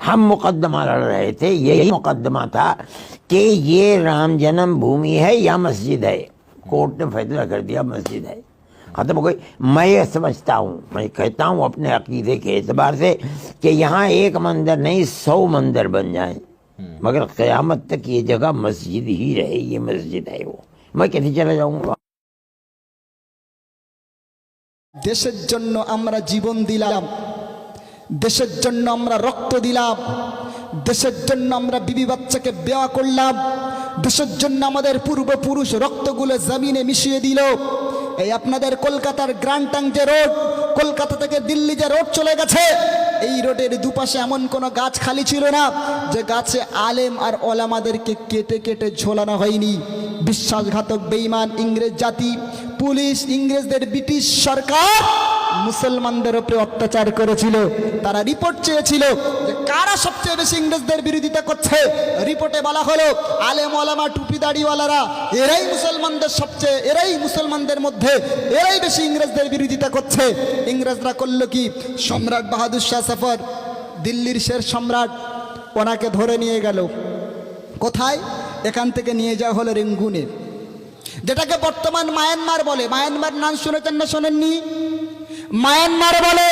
हम मुकदमा लड़ रहे थे, यही मुकदमा था कि ये राम जन्म भूमि है या मस्जिद है। कोर्ट ने फैसला कर दिया, मस्जिद है। ख़त्म हो गई। मैं ये समझता हूँ, मैं कहता हूँ अपने अकीदे के एतबार से कि यहाँ एक मंदिर नहीं, सौ मंदिर बन जाए। मगर क़यामत तक ये जगह मस्जिद ही रहे, ये मस्जिद है वो। मैं कैसे चला जाऊँगा? देशर जो जीवन दिलाम। দেশের জন্য আমরা রক্ত দিলাম, দেশের জন্য আমরা বিবি বাচ্চাকে বেয়া করলাম, দেশের জন্য আমাদের পূর্বপুরুষ রক্তগুলো জমিনে মিশিয়ে দিল। এই আপনাদের কলকাতার গ্র্যান্ড যে রোড, কলকাতা থেকে দিল্লি যে রোড চলে গেছে, এই রোডের দুপাশে এমন কোনো গাছ খালি ছিল না যে গাছে আলেম আর ওলামাদেরকে কেটে কেটে ঝোলানো হয়নি। বিশ্বাসঘাতক, বেঈমান ইংরেজ জাতি, পুলিশ, ইংরেজদের ব্রিটিশ সরকার মুসলমানদের উপরে অত্যাচার করেছিল, তারা রিপোর্ট চেয়েছিল যে কারা সবচেয়ে বেশি ইংরেজদের বিরোধিতা করছে। রিপোর্টে বলা হলো, আলেম ওলামা, টুপি দাড়িওয়ালারা, এরাই মুসলমানদের সবচেয়ে, এরাই মুসলমানদের মধ্যে, এরাই বেশি ইংরেজদের বিরোধিতা করছে। ইংরেজরা করল কি? সম্রাট বাহাদুর শাহ সফর, দিল্লির শের সম্রাট ওনাকে ধরে নিয়ে গেল। কোথায়? এখান থেকে নিয়ে যাওয়া হলো রেঙ্গুনে। যেটাকে বর্তমান মায়ানমার বলে। মায়ানমার নাম শুনেছেন না শোনেননি? মায়ানমার বলে।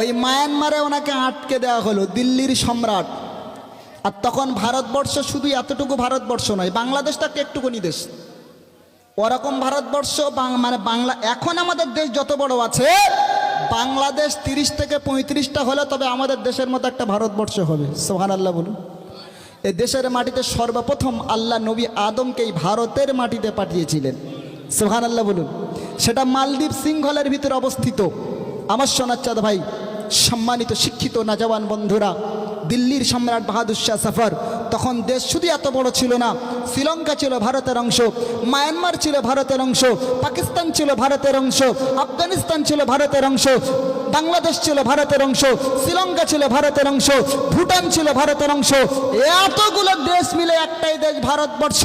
ওই মায়ানমারে ওনাকে আটকে দেওয়া হলো, দিল্লির সম্রাট। আর তখন ভারতবর্ষ শুধু এতটুকু ভারতবর্ষ নয়, বাংলাদেশটাকে একটুকুনি দেশ। ওরকম ভারতবর্ষ মানে বাংলা, এখন আমাদের দেশ যত বড় আছে, বাংলাদেশ তিরিশ থেকে পঁয়ত্রিশটা হলে তবে আমাদের দেশের মতো একটা ভারতবর্ষ হবে। সোহান আল্লাহ বলুন। এ দেশের মাটিতে সর্বপ্রথম আল্লাহ নবী আদমকে এই ভারতের মাটিতে পাঠিয়েছিলেন। সোহান আল্লাহ বলুন। সেটা মালদ্বীপ সিংহলের ভিতরে অবস্থিত। আমার সোনার চাঁদ ভাই সম্মানিত শিক্ষিত নাজাওয়ান বন্ধুরা দিল্লির সম্রাট বাহাদুর শাহ সফর। তখন দেশ শুধু এত বড় ছিল না, শ্রীলঙ্কা ছিল ভারতের অংশ, মায়ানমার ছিল ভারতের অংশ, পাকিস্তান ছিল ভারতের অংশ, আফগানিস্তান ছিল ভারতের অংশ, বাংলাদেশ ছিল ভারতের অংশ, শ্রীলঙ্কা ছিল ভারতের অংশ, ভুটান ছিল ভারতের অংশ। এতগুলো দেশ মিলে একটাই দেশ ভারতবর্ষ।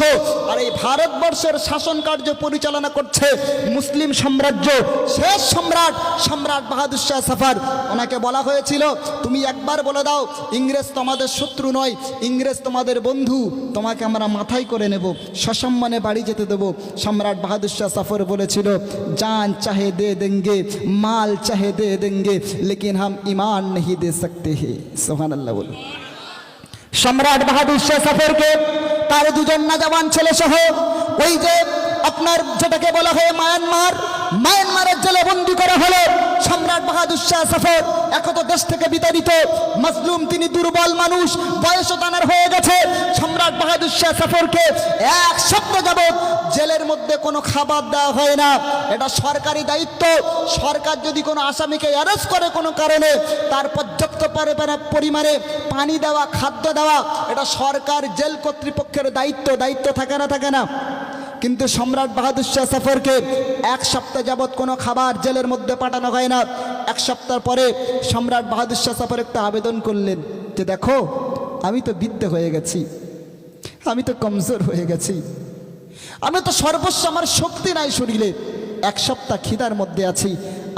আর এই ভারতবর্ষের শাসন কার্য পরিচালনা করছে মুসলিম সাম্রাজ্য, শেষ সম্রাট সম্রাট বাহাদুর শাহ সফর। ওনাকে বলা হয়েছিল, তুমি একবার বলে দাও, ইংরেজ ইংরেজ তোমাদের শত্রু নয়, ইংরেজ তোমাদের বন্ধু। তোমাকে আমরা মাথায় করে নেব, সসম্মানে বাড়ি যেতে দেব। সম্রাট বাহাদুর শাহ সফর বলেছিল, জান চাহে দে দেঙ্গে, মাল চাহে দে দেঙ্গে, লেকিন হাম ইমান নেহি দে সকতে হে। সোহান আল্লাহ বলুন। সম্রাট বাহাদুর শাহ সফরকে তার দুজন না জওয়ান ছেলে সহ ওই যে আপনার যেটাকে বলা হয় মায়ানমার মায়ানমারের জেলে বন্দি করা হলো। সম্রাট বাহাদুর শাহ সফর একত দেশ থেকে বিতাড়িত। মজলুম তিনি দুর্বল মানুষ, বয়স তানার হয়ে গেছে। সম্রাট বাহাদুর শাহ সফরকে এক সপ্তাহ যাবৎ জেলের মধ্যে কোনো খাবার দেওয়া হয় না। এটা সরকারি দায়িত্ব। সরকার যদি কোনো আসামিকে অ্যারেস্ট করে কোনো কারণে, তার পর্যাপ্ত পরিমাণে পানি দেওয়া, খাদ্য দেওয়া, এটা সরকার জেল কর্তৃপক্ষের দায়িত্ব। দায়িত্ব থাকে না থাকে না। কিন্তু সম্রাট বাহাদুর শাহ সফরকে এক সপ্তাহ যাবৎ কোনো খাবার জেলের মধ্যে পাঠানো হয় না। এক সপ্তাহ পরে সম্রাট বাহাদুর শাহ সফর একটা আবেদন করলেন যে দেখো, আমি তো বৃদ্ধ হয়ে গেছি, আমি তো কমজোর হয়ে গেছি, আমি তো সর্বস্ব আমার শক্তি নাই শরীরে। এক সপ্তাহ খিদার মধ্যে আছি,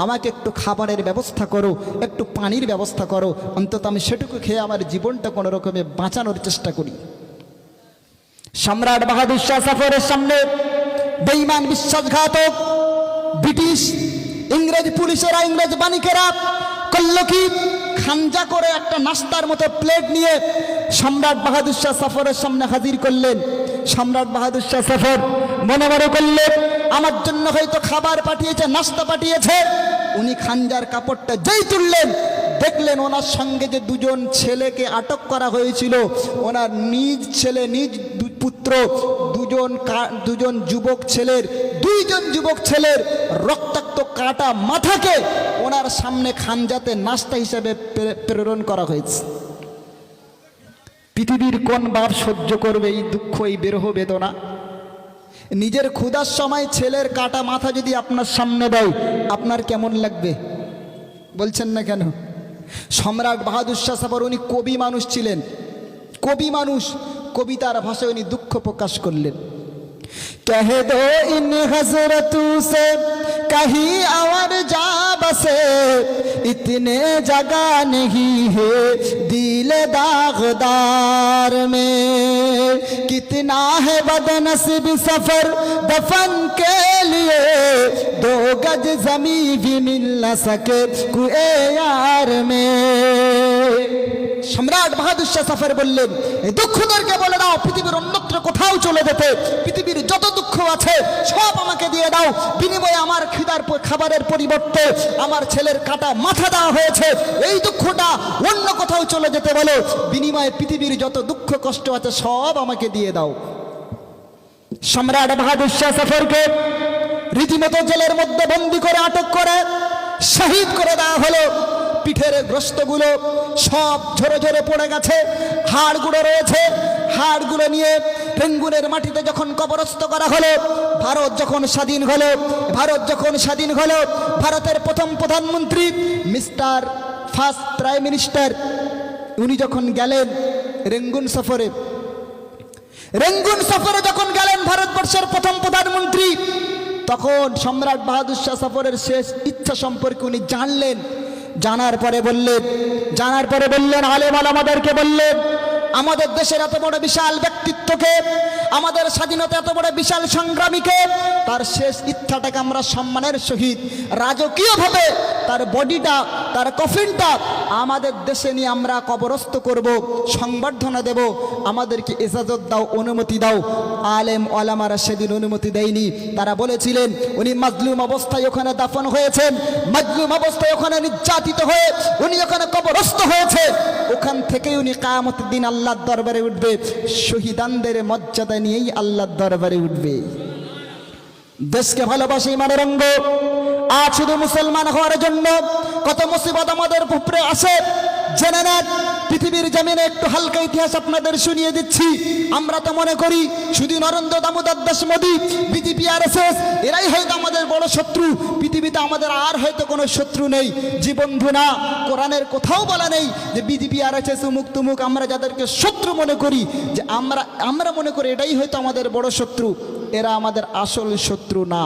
আমাকে একটু খাবারের ব্যবস্থা করো, একটু পানির ব্যবস্থা করো, অন্তত আমি সেটুকু খেয়ে আমার জীবনটা কোনো রকমে বাঁচানোর চেষ্টা করি। সম্রাট বাহাদুর শাহ সফরের সামনে বেইমান বিশ্বাসঘাতক ব্রিটিশ ইংরেজ পুলিশেরা, ইংরেজ বাণিকেরা করল কি খাঞ্জা করে একটা নাস্তার মতো প্লেট নিয়ে সম্রাট বাহাদুর শাহ সফরের সামনে হাজির করলেন। সম্রাট বাহাদুর শাহ সফর মনে মনে করলেন আমার জন্য হয়তো খাবার পাঠিয়েছে, নাস্তা পাঠিয়েছে। উনি খাঞ্জার কাপড়টা যেই তুললেন, দেখলেন ওনার সঙ্গে যে দুজন ছেলেকে আটক করা হয়েছিল, ওনার নিজ ছেলে নিজ পুত্র, দুজন দুজন যুবক ছেলের, দুইজন যুবক ছেলের রক্তাক্ত কাটা মাথাকে ওনার সামনে খানজাতে নাস্তা হিসেবে প্রেরণ করা হয়েছে। পৃথিবীর কোন বাপ সহ্য করবে এই দুঃখ, এই বেরহ বেদনা? নিজের ক্ষুধার সময় ছেলের কাটা মাথা যদি আপনার সামনে দেয়, আপনার কেমন লাগবে? বলছেন না কেন? সম্রাট বাহাদুর শাহ সাফর উনি কবি মানুষ ছিলেন। কবি মানুষ কবিতার ভাষায় উনি দুঃখ প্রকাশ করলেন। কেহে দো ইন হজরত সে কাহি আমার যা বসে ইতনে জগা নেহি হে দিল দাগদার মে। में कितना है बदनसीब सफर दफन के लिए दो गज जमी भी मिल न सके कुए यार में সম্রাট বাহাদুর শাহ সাফার বললেন এই দুঃখদেরকে বলে দাও পৃথিবীর অন্যত্র কোথাও চলে যেতে পৃথিবীর যত দুঃখ আছে সব আমাকে দিয়ে দাও বিনিময়ে আমার খিদার প- খাবারের পরিবর্তে আমার ছেলের কাটা মাথা দেওয়া হয়েছে এই দুঃখটা অন্য কোথাও চলে যেতে বলো বিনিময়ে পৃথিবীর যত দুঃখ কষ্ট আছে সব আমাকে দিয়ে দাও সম্রাট বাহাদুর শাহ সফরকে রীতিমতো জেলের মধ্যে বন্দি করে আটক করে, শহীদ করে দেওয়া হলো। পিঠের গ্রস্তগুলো সব ঝরে ঝরে পড়ে গেছে, হাড়গুলো রয়েছে। হাড়গুলো নিয়ে রেঙ্গুনের মাটিতে যখন কবরস্থ করা হলো, ভারত যখন স্বাধীন হলো, ভারত যখন স্বাধীন হলো, ভারতের প্রথম প্রধানমন্ত্রী মিস্টার ফার্স্ট প্রাইম মিনিস্টার, উনি যখন গেলেন রেঙ্গুন সফরে রেঙ্গুন সফরে যখন গেলেন ভারতবর্ষের প্রথম প্রধানমন্ত্রী, তখন সম্রাট বাহাদুর শাহ সফরের শেষ ইচ্ছা সম্পর্কে উনি জানলেন। জানার পরে বললেন, জানার পরে বললেন, আলেম আমাদেরকে বললেন আমাদের দেশের এত বড় বিশাল ব্যক্তিত্বকে, আমাদের স্বাধীনতা এত বড় বিশাল সংগ্রামীকে, তার শেষ ইচ্ছাটাকে আমরা সম্মানের সহিত, রাজকীয়ভাবে তার বডিটা, তার কফিনটা আমাদের দেশে নিয়ে আমরা কবরস্থ করব, সংবর্ধনা দেব। আমাদেরকে ইজাজত দাও, অনুমতি দাও। আলেম ওলামারা সেদিন অনুমতি দেয়নি। তারা বলেছিলেন, উনি মাজলুম অবস্থায় ওখানে দাফন হয়েছেন। মাজলুম অবস্থায় ওখানে নির্যাতিত হয়ে উনি ওখানে কবরস্থ হয়েছে ওখান থেকে উনি কামত দিন আল্লাহর দরবারে উঠবে। শহীদানদের মর্যাদা নিয়েই আল্লাহর দরবারে উঠবে। দেশকে ভালোবাসি মানে রঙ্গ আজ শুধু মুসলমান হওয়ার জন্য কত মুসিবত আমাদের উপরে আসে। জেনে নেন, পৃথিবীর জমিনে একটু হালকা ইতিহাস আপনাদের শুনিয়ে দিচ্ছি। আমরা তো মনে করি শুধু নরেন্দ্র দামোদর দাস মোদী বিজেপি আর এরাই হয়তো আমাদের বড় শত্রু। পৃথিবীতে আমাদের আর হয়তো কোনো শত্রু নেই। যে বন্ধু, না, কোরআনের কোথাও বলা নেই যে বিজেপি আর এস উমুক তুমুক, আমরা যাদেরকে শত্রু মনে করি, যে আমরা আমরা মনে করি এটাই হয়তো আমাদের বড় শত্রু। এরা আমাদের আসল শত্রু না।